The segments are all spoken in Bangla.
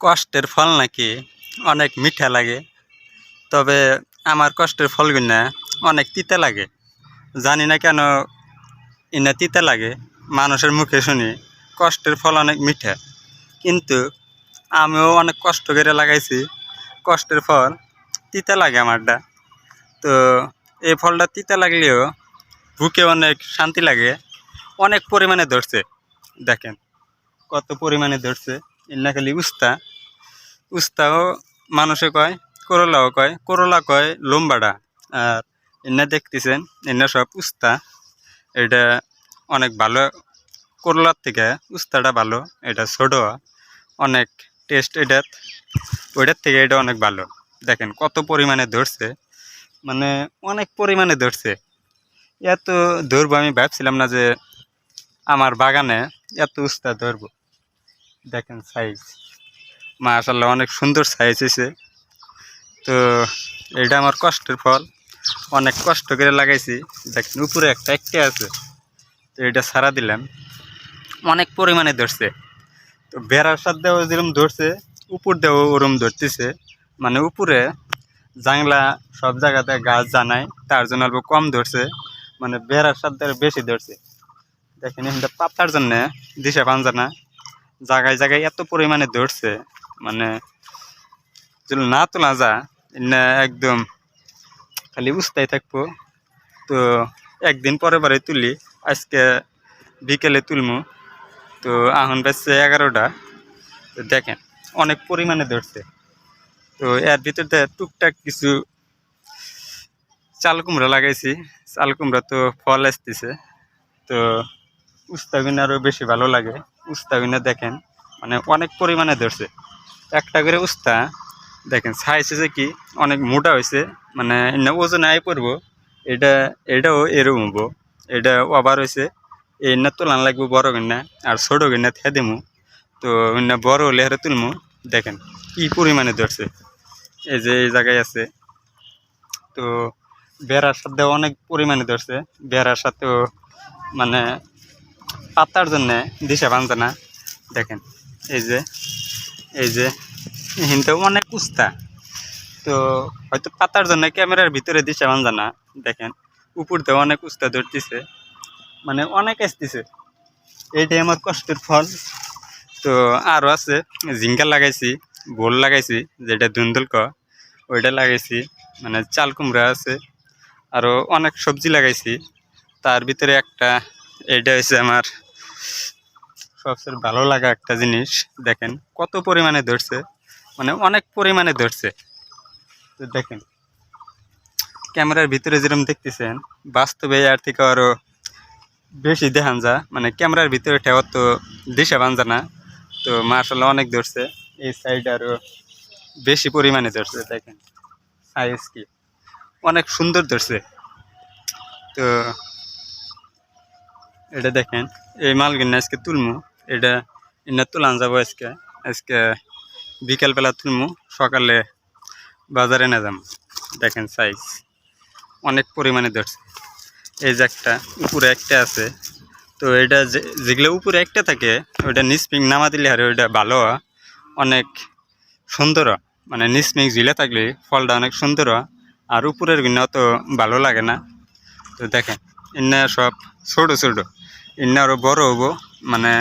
কষ্টের ফল নাকি অনেক মিঠা লাগে। তবে আমার কষ্টের ফলগুলো অনেক তিতা লাগে। জানি না কেন ইনা তিতা লাগে, মানুষের মুখে শুনি কষ্টের ফল অনেক মিঠা। কিন্তু আমিও অনেক কষ্ট করে লাগাইছি, কষ্টের ফল তিতা লাগে আমারটা। তো এই ফলটা তিতা লাগলেও বুকে অনেক শান্তি লাগে, অনেক পরিমাণে ধরছে। দেখেন কত পরিমাণে ধরছে। খালি উস্তা। উস্তাও মানুষে কয়, করলাও কয়, করলা কয় লম্বাটা আর এনে দেখতেছেন এনে সব উস্তা। এটা অনেক ভালো করলার থেকে উস্তাটা ভালো, এটা ছোট অনেক টেস্ট এটার ওইটার থেকে এটা অনেক ভালো। দেখেন কত পরিমাণে ধরছে। মানে অনেক পরিমাণে ধরছে। এত ধরবো আমি, ভাবছিলাম না যে আমার বাগানে এত উস্তা ধরবো। দেখেন সাইজ মাশাল্লাহ অনেক সুন্দর সাইজ হয়েছে তো এটা আমার কষ্টের ফল। অনেক কষ্ট করে লাগাইছি। দেখেন উপরে একটা একটা আছে। তো এটা সারা দিলাম। অনেক পরিমাণে ধরছে। তো বেড়ার সাথেও যেরকম ধরছে, উপর দিয়েও ওরম ধরতেছে। মানে উপরে জাংলা সব জায়গাতে গাছ জানায়, তার জন্য অল্প কম ধরছে। মানে বেড়ার সাথে বেশি ধরছে। দেখেন এখানটা পাতার জন্য দিশা পাঞ্জা না। জায়গায় জায়গায় এত পরিমাণে ধরছে মানে না তোলা যা না একদম খালি উস্তাই থাকব। তো একদিন পরে পরে তুলি, আজকে বিকেলে তুলমু। তো এখন বেচছে এগারোটা। তো দেখেন, অনেক পরিমাণে ধরছে। তো এর ভিতরতে টুকটাক কিছু চাল কুমড়া লাগাইছি। চাল কুমড়া তো ফল আসতেছে। তো উস্তাবিন আরও বেশি ভালো লাগে। উস্তাবিনা দেখেন মানে অনেক পরিমাণে ধরছে। একটা করে উস্তা, দেখেন সাইজ হয়েছে কি, অনেক মোটা হয়েছে মানে ওজন আয় পড়ব এটা, এটাও এরকম হব এটা ওভার হয়েছে এই না তোলান লাগবো বড় গিনা আর ছোটো গিনা থে দিমু, তো এনে বড় হলে হারে তুলমু, দেখেন কি পরিমাণে ধরছে, এই যে এই জায়গায় আছে, তো বেড়ার সাথে অনেক পরিমাণে ধরছে, বেড়ার সাথেও মানে পাতার জন্যে দিশা বাঁধে না। দেখেন, এই যে এই যে হিনতে অনেক উস্তা। তো হয়তো পাতার জন্য ক্যামেরার ভিতরে দিশা বাঁধে না। দেখেন উপর দিয়ে অনেক উস্তা ধরতেছে। মানে অনেক আসতেছে এইটাই আমার কষ্টের ফল। তো আরও আছে, ঝিঙ্গা লাগাইছি, বোল লাগাইছি, যেটা ধুন্দুল ক, ওইটা লাগাইছি মানে চাল কুমড়া আছে আরও অনেক সবজি লাগাইছি। তার ভিতরে একটা, এইটা হয়েছে আমার সবচেয়ে ভালো লাগা একটা জিনিস, দেখেন, কত পরিমাণে ধরছে মানে অনেক পরিমাণে ধরছে। তো দেখেন, ক্যামেরার ভিতরে যেরকম দেখতেছেন, বাস্তবে আর থেকে আরও বেশি দেখান যা মানে ক্যামেরার ভিতরে ঠেওয়ার তো দিশা বাঞ্জা না। তো মার্শাল অনেক ধরছে, এই সাইড আরও বেশি পরিমাণে ধরছে, দেখেন সাইজ কি, অনেক সুন্দর ধরছে। তো এটা দেখেন, এই মালগুলো আজকে তুলমু। এটা এনে তুলান যাব আজকে। আজকে বিকালবেলা তুলমু, সকালে বাজারে না যাব দেখেন সাইজ অনেক পরিমাণে ধরছে। এই যে একটা, উপরে একটা আছে। তো এটা যেগুলো উপরে একটা থাকে, ওইটা নিসপিং নামা দিলে আর ওইটা ভালো। অনেক সুন্দর। মানে নিসপিং ঝিলে থাকলে ফলটা অনেক সুন্দর। আর উপরের গুণ তো ভালো লাগে না। তো দেখেন, ইন্না সব ছোটো ছোটো। ইন্না আরও বড় হব। মানে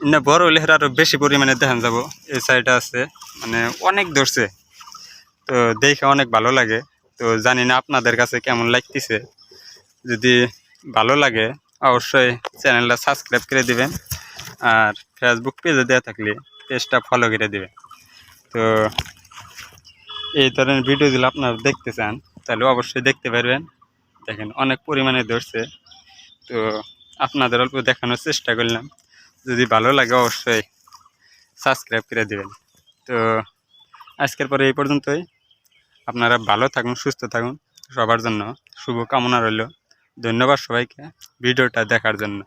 ইন্না বড় হলে আরও বেশি পরিমাণে দেখান যাব। এই সাইডে আছে মানে অনেক ধরছে। তো দেখে অনেক ভালো লাগে। তো জানি না আপনাদের কাছে কেমন লাগতেছে। যদি ভালো লাগে, অবশ্যই চ্যানেলটা সাবস্ক্রাইব করে দিবেন। আর ফেসবুক পেজে দেওয়া থাকলে পেজটা ফলো করে দিবেন। তো এই ধরনের ভিডিওগুলো আপনারা দেখতে চান, তাহলে অবশ্যই দেখতে পারবেন। দেখেন অনেক পরিমাণে ধরছে। তো আপনাদের অল্প দেখানোর চেষ্টা করলাম। যদি ভালো লাগে অবশ্যই সাবস্ক্রাইব করে দেবেন। তো আজকের পরে এই পর্যন্তই। আপনারা ভালো থাকুন, সুস্থ থাকুন। সবার জন্য শুভ কামনা রইল। ধন্যবাদ সবাইকে ভিডিওটা দেখার জন্য।